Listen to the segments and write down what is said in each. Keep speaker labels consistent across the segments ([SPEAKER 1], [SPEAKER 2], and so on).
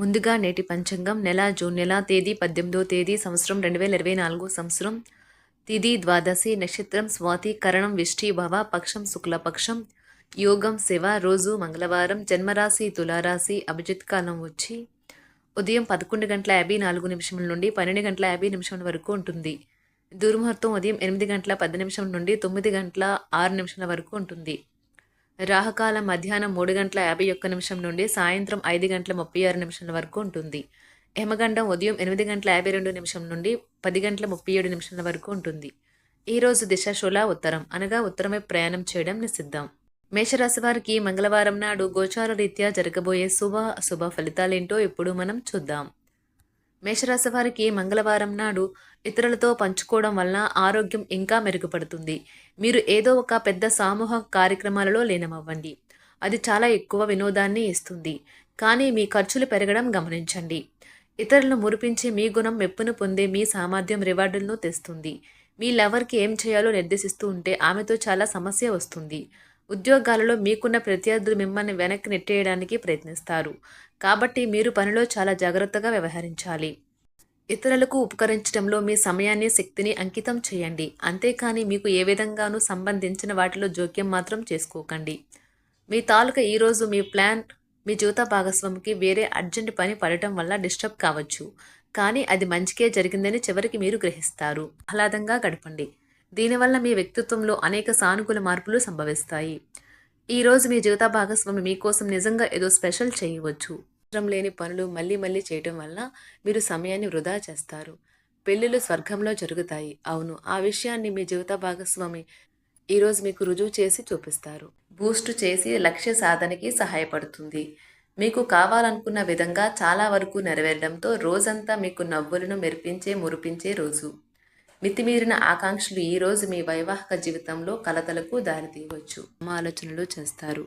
[SPEAKER 1] ముందుగా నేటి పంచాంగం నెల జూన్ నెల తేదీ పద్దెనిమిదో తేదీ సంవత్సరం రెండు వేల ఇరవై నాలుగు సంవత్సరం. తిది ద్వాదశి నక్షత్రం స్వాతి కరణం విష్టి భవ పక్షం శుక్లపక్షం యోగం శివ రోజు మంగళవారం జన్మరాశి తులారాశి అభిజిత్ కాలం వచ్చి ఉదయం పదకొండు గంటల యాభై నాలుగు నిమిషముల నుండి పన్నెండు గంటల యాభై నిమిషముల వరకు ఉంటుంది. దుర్ముహూర్తం ఉదయం ఎనిమిది గంటల పది నిమిషం నుండి తొమ్మిది గంటల ఆరు నిమిషాల వరకు ఉంటుంది. రాహకాలం మధ్యాహ్నం మూడు గంటల యాభై ఒక్క నిమిషం నుండి సాయంత్రం ఐదు గంటల ముప్పై ఆరు నిమిషాల వరకు ఉంటుంది. యమగండం ఉదయం ఎనిమిది గంటల యాభై రెండు నిమిషం నుండి పది గంటల ముప్పై ఏడు నిమిషాల వరకు ఉంటుంది. ఈరోజు దిశ శులా ఉత్తరం. అనగా ఉత్తరమే ప్రయాణం చేయడం నిషిద్ధం. మేషరాశి వారికి మంగళవారం నాడు గోచార రీత్యా జరగబోయే శుభ అశుభ ఫలితాలేంటో ఇప్పుడు మనం చూద్దాం. మేషరాశి వారికి మంగళవారం నాడు ఇతరులతో పంచుకోవడం వలన ఆరోగ్యం ఇంకా మెరుగుపడుతుంది. మీరు ఏదో ఒక పెద్ద సామూహ కార్యక్రమాలలో లీనమవ్వండి. అది చాలా ఎక్కువ వినోదాన్ని ఇస్తుంది. కానీ మీ ఖర్చులు పెరగడం గమనించండి. ఇతరులను మురిపించే మీ గుణం మెప్పును పొందే మీ సామర్థ్యం రివార్డులను తెస్తుంది. మీ లవర్కి ఏం చేయాలో నిర్దేశిస్తూ ఉంటే ఆమెతో చాలా సమస్య వస్తుంది. ఉద్యోగాలలో మీకున్న ప్రత్యర్థులు మిమ్మల్ని వెనక్కి నెట్టేయడానికి ప్రయత్నిస్తారు. కాబట్టి మీరు పనిలో చాలా జాగ్రత్తగా వ్యవహరించాలి. ఇతరులకు ఉపకరించడంలో మీ సమయాన్ని శక్తిని అంకితం చేయండి. అంతేకాని మీకు ఏ విధంగానూ సంబంధించిన వాటిలో జోక్యం మాత్రం చేసుకోకండి. మీ తాలూకా ఈరోజు మీ ప్లాన్ మీ జీవిత భాగస్వామికి వేరే అర్జెంట్ పని పడటం వల్ల డిస్టర్బ్ కావచ్చు. కానీ అది మంచికే జరిగిందని చివరికి మీరు గ్రహిస్తారు. ఆహ్లాదంగా గడపండి. దీనివల్ల మీ వ్యక్తిత్వంలో అనేక సానుకూల మార్పులు సంభవిస్తాయి. ఈరోజు మీ జీవిత భాగస్వామి మీకోసం నిజంగా ఏదో స్పెషల్ చేయవచ్చు. అవసరం లేని పనులు మళ్ళీ మళ్ళీ చేయటం వల్ల మీరు సమయాన్ని వృధా చేస్తారు. పెళ్ళిళ్ళు స్వర్గంలో జరుగుతాయి. అవును ఆ విషయాన్ని మీ జీవిత భాగస్వామి ఈరోజు మీకు రుజువు చేసి చూపిస్తారు. బూస్ట్ చేసి లక్ష్య సాధనకి సహాయపడుతుంది. మీకు కావాలనుకున్న విధంగా చాలా వరకు నెరవేరడంతో రోజంతా మీకు నవ్వులను మెరిపించే మురిపించే రోజు. మితిమీరిన ఆకాంక్షలు ఈరోజు మీ వైవాహిక జీవితంలో కలతలకు దారితీయవచ్చు. ఆలోచనలు చేస్తారు.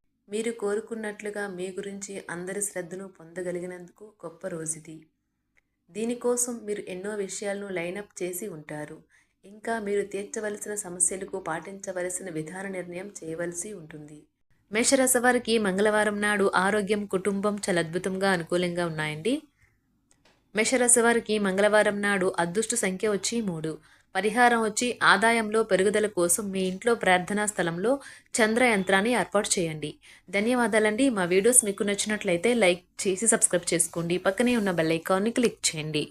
[SPEAKER 1] మీరు కోరుకున్నట్లుగా మీ గురించి అందరి శ్రద్ధను పొందగలిగినందుకు గొప్ప రోజుది. దీనికోసం మీరు ఎన్నో విషయాలను లైనప్ చేసి ఉంటారు. ఇంకా మీరు తీర్చవలసిన సమస్యలకు పాటించవలసిన విధాన నిర్ణయం చేయవలసి ఉంటుంది. మేషరాశి వారికి మంగళవారం నాడు ఆరోగ్యం కుటుంబం చాలా అద్భుతంగా అనుకూలంగా ఉన్నాయండి. మేషరాశి వారికి మంగళవారం నాడు అదృష్ట సంఖ్య వచ్చి మూడు. పరిహారం వచ్చి ఆదాయంలో పెరుగుదల కోసం మీ ఇంట్లో ప్రార్థనా స్థలంలో చంద్ర యంత్రాన్ని ఏర్పాటు చేయండి. ధన్యవాదాలండి. మా వీడియోస్ మీకు నచ్చినట్లయితే లైక్ చేసి సబ్స్క్రైబ్ చేసుకోండి. పక్కనే ఉన్న బెల్ ఐకాన్ని క్లిక్ చేయండి.